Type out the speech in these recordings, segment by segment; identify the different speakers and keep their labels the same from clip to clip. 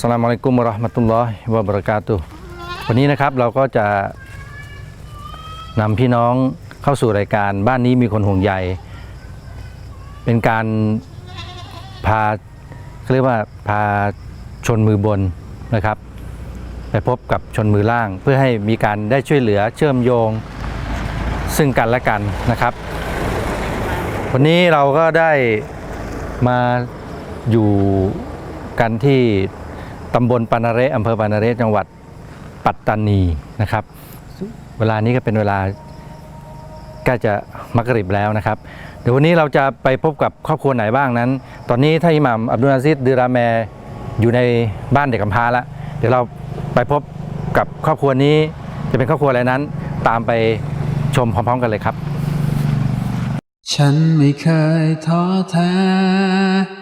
Speaker 1: สลามอะลัยกุมราะห์มะตุลลอฮิวะบะเราะกาตุวันนี้นะครับเราก็จะนำพี่น้องเข้าสู่รายการบ้านนี้มีคนห่วงใย เป็นการพาเรียกว่าพาชนมือบนนะครับ ไปพบกับชนมือล่าง เพื่อให้มีการได้ช่วยเหลือเชื่อมโยงซึ่งกันและกันนะครับ วันนี้เราก็ได้มาอยู่กันที่ ตำบลปานาเรอำเภอปานาเรจังหวัดปัตตานีนะครับ เวลานี้ก็เป็นเวลาใกล้จะมักริบแล้วนะครับ เดี๋ยววันนี้เราจะไปพบกับครอบครัวไหนบ้างนั้น ตอนนี้ท่านอิหม่ามอับดุลอาซิดดือราแมอยู่ในบ้านเด็กกำพร้าแล้วเดี๋ยวเราไปพบกับครอบครัวนี้จะเป็นครอบครัวอะไรนั้น ตามไปชมพร้อมๆกันเลยครับ
Speaker 2: ฉันไม่เคยท้อแท้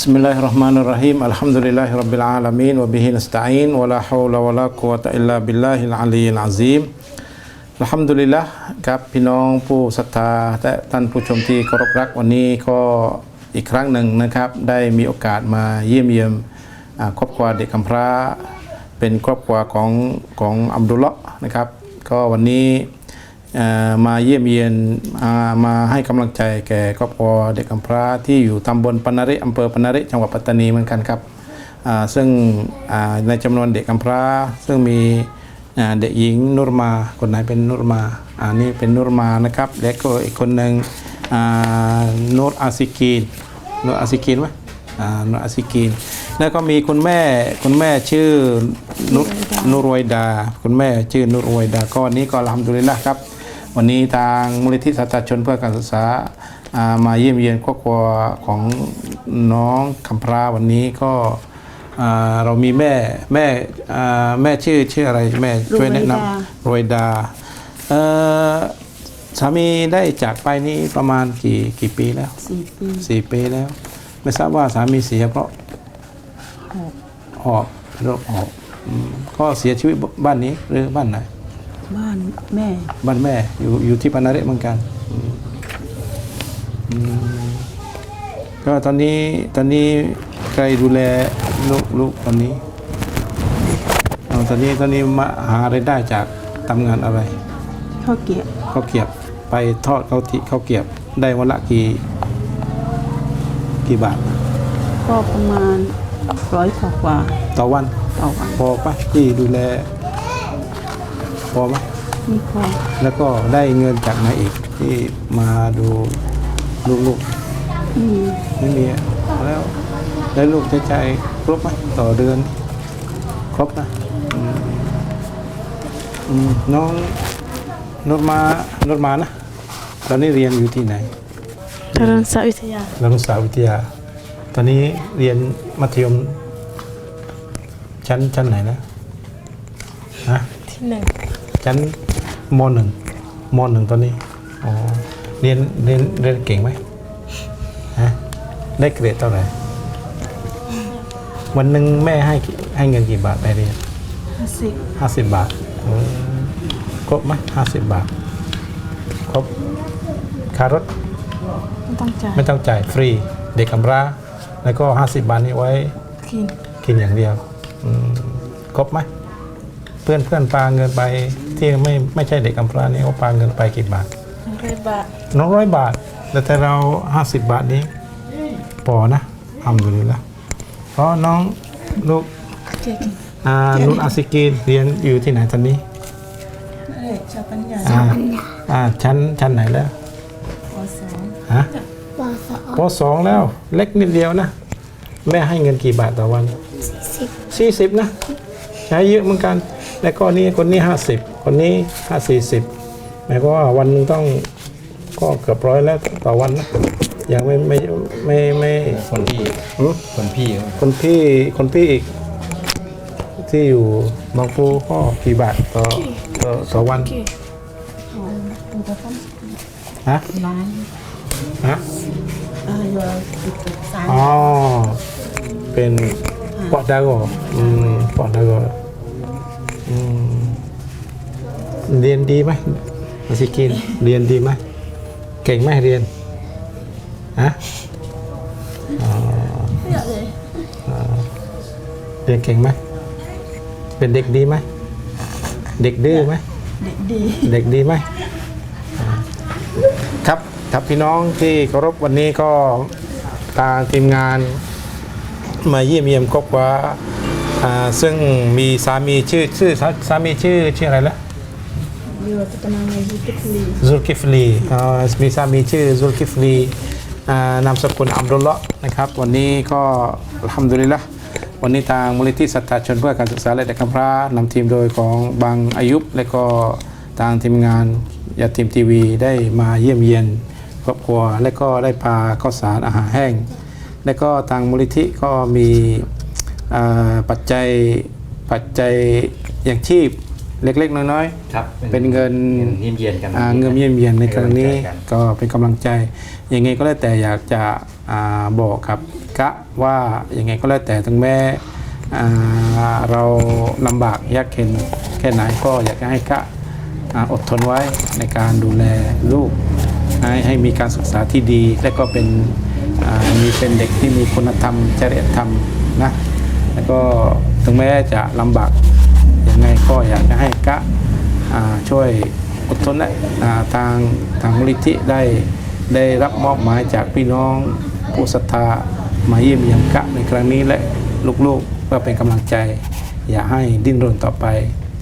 Speaker 3: بسم الله الرحمن الرحيم الحمد لله رب العالمين وبه نستعين ولا حول ولا قوة إلا بالله العلي العظيم อัลฮัมดุลิลละครับพี่น้องผู้ศรัทธาและท่านผู้ชมที่เคารพรักวันนี้ก็อีกครั้งหนึ่งนะครับ ได้มีโอกาสมาเยี่ยมเยียมอ่าครอบครัวเด็กกำพร้า เป็นครอบครัวของของอัมดุลเลาะห์นะครับ ก็วันนี้เอ่อ มาเยี่ยมเยียนมาให้กำลังใจแก่ครอบครัวเด็กกำพร้าที่อยู่ตำบลปนาริอำเภอปนาริจังหวัดปัตตานีเหมือนกันครับซึ่งในจำนวนเด็กกำพร้าซึ่งมีเด็กหญิงนุรมาคนไหนเป็นนุรมาอ่านี่เป็นนุรมานะครับและก็อีกคนหนึ่งนุรอาซิกีนนุรอาซิกีนไหมนุรอาซิกีนแล้วก็มีคุณแม่คุณแม่ชื่อนุรนุรวยดา คุณแม่ชื่อนุรวยดาก็วันนี้ก็อัลฮัมดุลิลละครับ วันนี้ทางมูลนิธิสัตชนเพื่อการศึกษาามาเยี่ยมเยียนครอบครัวของน้องคำพร้าวันนี้ก็เรามีแม่แม่แม่ชื่อชื่ออะไรแม่ช่วยแนะนำโรยดาสามีได้จากไปนี่ประมาณกี่กี่ปีแล้ว
Speaker 4: สี่ปี
Speaker 3: สี่ปีแล้ว ไม่ทราบว่าสามีเสียเพราะ
Speaker 4: หก
Speaker 3: หอบโรคหอบก็เสียชีวิตบ้านนี้หรือบ้านไหน
Speaker 4: บ้านแม่
Speaker 3: บ้านแม่อยู่อยู่ที่ปานาเระเหมือนกันอืมอืมก็ตอนนี้ตอนนี้ใครดูแลลูกลูกตอนนี้เอาตอนนี้ตอนนี้มาหาไรายได้จากทำงานอะไร
Speaker 4: ข้าวเกรียบ
Speaker 3: ข้าวเกรียบไปทอดข้าวติข้าวเกรียบได้วันละกี่กี่บาท
Speaker 4: ก็ประมาณร้อยกว่ากว่า
Speaker 3: ต่อวัน
Speaker 4: ต่อวัน
Speaker 3: พอปะที่ดูแล พอไหม
Speaker 4: มีพอ
Speaker 3: แล้วก็ได้เงินจากไหนอีกที่มาดูลูกๆ
Speaker 4: อืม
Speaker 3: ไม่มีอะแล้วแล้วลูกใช้จ่ายครบไหมต่อเดือน ครบนะอืมอืมน้องนดมานดมานะ ตอนนี้เรียนอยู่ที่ไหน
Speaker 5: จรัญศาสตร์วิทยา
Speaker 3: รัฐศาสตร์วิทยา ตอนนี้เรียนมัธยมชั้นชั้นไหนนะฮะ
Speaker 5: ที่หนึ่ง
Speaker 3: ชั้นมหนึ่งมหนึ่งตอนนี้อ๋อเรียนเรียนเรียนเก่งไหมฮะได้เกรดเท่าไหร่วันหนึ่งแม่ให้กี่ให้เงินกี่บาทไปเรียน
Speaker 4: ห้าสิบ
Speaker 3: ห้าสิบบาทอืมครบไหมห้าสิบบาทครบค่ารถ
Speaker 5: ไม่ต้องจ่าย
Speaker 3: ไม่ต้องจ่ายฟรี เด็กกำพร้าแล้วก็ห้าสิบบาทนี้ไว้
Speaker 5: กิน
Speaker 3: กินอย่างเดียวอืมครบไหมเพื่อนเพื่อนปาเงินไป ที่ไม่ไม่ใช่เด็กกำพร้านี่เขาปาเงินไปกี่บาท
Speaker 5: หนึ่งร้อยบาท
Speaker 3: น้องร้อยบาท แต่แต่เราห้าสิบบาทนี้พอนะทำอยู่แล้วเพราะน้องลูก
Speaker 5: เจ๊กิน
Speaker 3: อ่านุชอาซิกีนเรียนอยู่ที่ไหนตอนนี้
Speaker 4: เอ้ยชาวปัญญา
Speaker 3: อ่าอ่าชั้นชั้นไหนแล้ว
Speaker 4: ปสอง
Speaker 3: ฮะปสองแล้ว เล็กนิดเดียวนะ แม่ให้เงินกี่บาทต่อวันสี่สิบนะใช้เยอะเหมือนกัน แล้วก็นี่คนนี้ห้าสิบคนนี้ห้าสี่สิบหมายความว่าวันหนึงต้องก็เกือบร้อยแล้วต่อวันนะยังไม่ไม่ไม่ไม่
Speaker 1: คนพี่
Speaker 3: หือ
Speaker 1: คนพี่
Speaker 3: คนพี่คนพี่อีก ที่อยู่บางปูก็กี่บาทต่อต่อต่อวัน
Speaker 5: กี่
Speaker 3: ฮะ
Speaker 4: ร้าน
Speaker 3: ฮะ
Speaker 4: เอออยู่ติดกับสาย
Speaker 3: อ๋อเป็นปอดดาวอืมปอดดาว อืมเรียนดีไหมมาสิกิน เรียนดีไหมเก่งไหมเรียนฮะอ๋อ
Speaker 5: ไม่อยากเลย
Speaker 3: เรียนเก่งไหมเป็นเด็กดีไหมเด็กดื้อไหม
Speaker 5: เด็กดี
Speaker 3: เด็กดีไหมอ่าครับครับพี่น้องที่เคารพวันนี้ก็ทางทีมงานมาเยี่ยมเยียมครอบครัว อ่าซึ่งมีสามีชื่อชื่อสาสามีชื่อชื่ออะไรละ
Speaker 5: อยู่ที่กำลังในยูทูบลี
Speaker 3: ซุลกิฟลีอ่ามีสามีชื่อซุลกิฟลีอ่านามสกุลอับดุลละนะครับ วันนี้ก็อัลฮัมดุลิลละวันนี้ทางมูลนิธิศรัทธาชนเพื่อการศึกษาและเด็กกำพร้านำทีมโดยของบางอายุบและก็ทางทีมงานยาทีมทีวีได้มาเยี่ยมเยียนครอบครัวและก็ได้พาข้าวสารอาหารแห้ง และก็ทางมูลนิธิก็มีอ่า ปัจจัยปัจจัยอย่างชีพเล็กๆ น้อยๆ
Speaker 1: ครับ
Speaker 3: เป็นเงิน
Speaker 1: เยี่ยมเยียนกัน
Speaker 3: อ่าเงินเยี่ยมเยียนในครั้งนี้
Speaker 1: ให้กำลังใจกัน
Speaker 3: ก็เป็นกำลังใจยังไงก็แล้วแต่อยากจะอ่าบอกครับกะว่ายังไงก็แล้วแต่ถึงแม้อ่าเราลำบากยากเข็นแค่ไหนก็อยากจะให้กะอ่าอดทนไว้ในการดูแลลูก ให้ให้มีการศึกษาที่ดี และก็เป็นอ่ามีเป็นเด็กที่มีคุณธรรมจริยธรรมนะ แล้วก็ถึงแม้จะลำบากยังไงก็อยากจะให้กะช่วยอดทนและทางทางมูลนิธิได้ได้รับมอบหมายจากพี่น้องผู้ศรัทธามาเยี่ยมเยียมกะในครั้งนี้และลูกๆเพื่อเป็นกำลังใจ อย่าให้ดิ้นรนต่อไป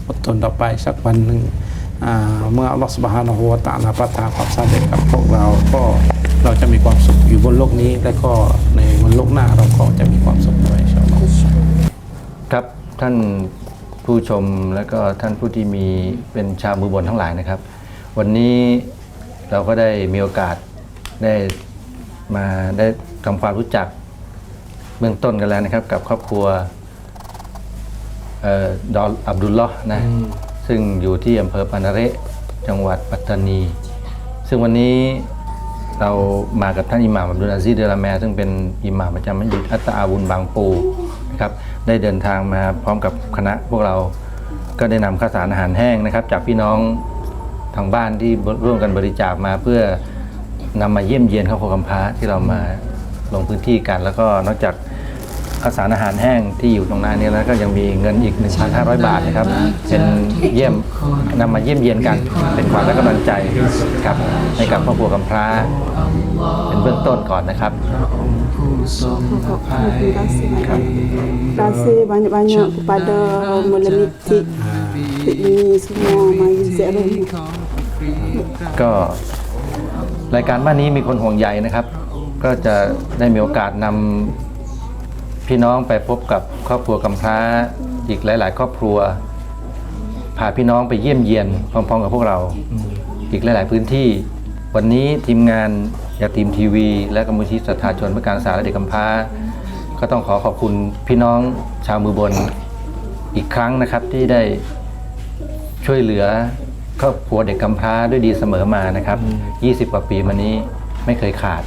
Speaker 3: อดทนต่อไปสักวันหนึ่งเมื่ออัลลอฮฺสุบฮานะฮูวะตะอาลาประทานความสำเร็จกับพวกเราก็เราจะมีความสุขอยู่บนโลกนี้ และก็ในบนโลกหน้าเราก็จะมีความสุขด้วยอินชาอัลลอฮฺ
Speaker 1: ครับท่านผู้ชมและก็ท่านผู้ที่มีเป็นชาวมือบนทั้งหลายนะครับ วันนี้เราก็ได้มีโอกาสได้มาได้ทำความรู้จักเบื้องต้นกันแล้วนะครับ กับครอบครัวเอ่อดอลอับดุลลอฮ์นะซึ่งอยู่ที่อำเภอปานาเระจังหวัดปัตตานี ซึ่งวันนี้เรามากับท่านอิหม่ามอับดุลอาซีซเดลาแมซึ่งเป็นอิหม่ามประจำมัสยิดอัตตาอาวุนบางปูนะ ครับได้เดินทางมาพร้อมกับคณะพวกเรา ก็ได้นำข้าวสารอาหารแห้งนะครับ จากพี่น้องทางบ้านที่ร่วมกันบริจาคมาเพื่อนำมาเยี่ยมเยียนครอบครัวกำพร้าที่เรามาลงพื้นที่กัน แล้วก็นอกจาก ข้าวสารอาหารแห้งที่อยู่ตรงหน้านี้แล้วก็ยังมีเงินอีก 1,500 บาทนะครับ เป็นเยี่ยมนำมาเยี่ยมเยียนกัน เป็นขวัญและกำลังใจครับให้กับครอบครัวกำพร้า เป็นเบื้องต้นก่อนนะครับ
Speaker 4: Terima kasih banyak-banyak kepada Meleniti ini semua mari ziarah rumah.
Speaker 1: ก็รายการบ้านนี้มีคนห่วงใยนะครับ ก็จะได้มีโอกาสนำ พี่น้องไปพบกับครอบครัวกำพร้าอีกหลาย ๆ ครอบครัว พาพี่น้องไปเยี่ยมเยียนพร้อม ๆ กับพวกเรา อีกหลาย ๆ พื้นที่ วันนี้ทีมงานยาทีมทีวี และกรรมธิศรัทธาชนเพื่อการศึกษาและเด็กกำพร้า ก็ต้องขอขอบคุณพี่น้องชาวมือบนอีกครั้งนะครับที่ได้ช่วยเหลือครอบครัวเด็กกำพร้าด้วยดีเสมอมานะครับ 20 กว่าปีมานี้ไม่เคยขาด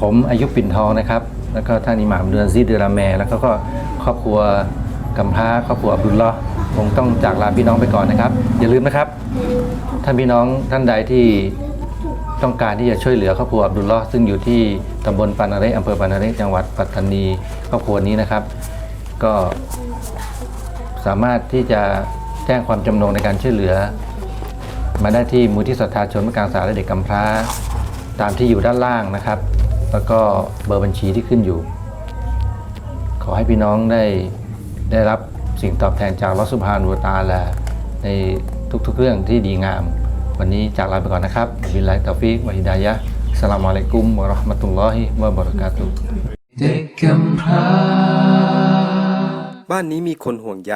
Speaker 1: ผมอายุปิ่นทองนะครับ แล้วก็ท่านอิหม่ามเดือนซีเดอราแมแล้วก็ก็ครอบครัวกำพร้าครอบครัวอับดุลลอฮ์คงต้องจากลาพี่น้องไปก่อนนะครับ อย่าลืมนะครับท่านพี่น้องท่านใดที่ต้องการที่จะช่วยเหลือครอบครัวอับดุลลอฮ์ซึ่งอยู่ที่ตำบลปานาเรอำเภอปานาเรจังหวัดปัตตานีครอบครัวนี้นะครับ ก็สามารถที่จะแจ้งความจำนงในการช่วยเหลือ มาได้ที่มูลที่ศรัทธาชนเพื่อการศึกษาและเด็กกำพร้า ตามที่อยู่ด้านล่างนะครับ แล้วก็เบอร์บัญชีที่ขึ้นอยู่ ขอให้พี่น้องได้ได้รับสิ่งตอบแทนจากลอสุภานุวะตาแลาในทุกๆเรื่องที่ดีงาม วันนี้จากลาไปก่อนนะครับบิลลาฮิตาฟิกวะฮิดายะฮ์อัสสลามุอะลัยกุมวะเราะห์มะตุลลอฮิวะบะเราะกาตุฮ์
Speaker 2: เด็กกำพร้า
Speaker 6: บ้านนี้มีคนห่วงใย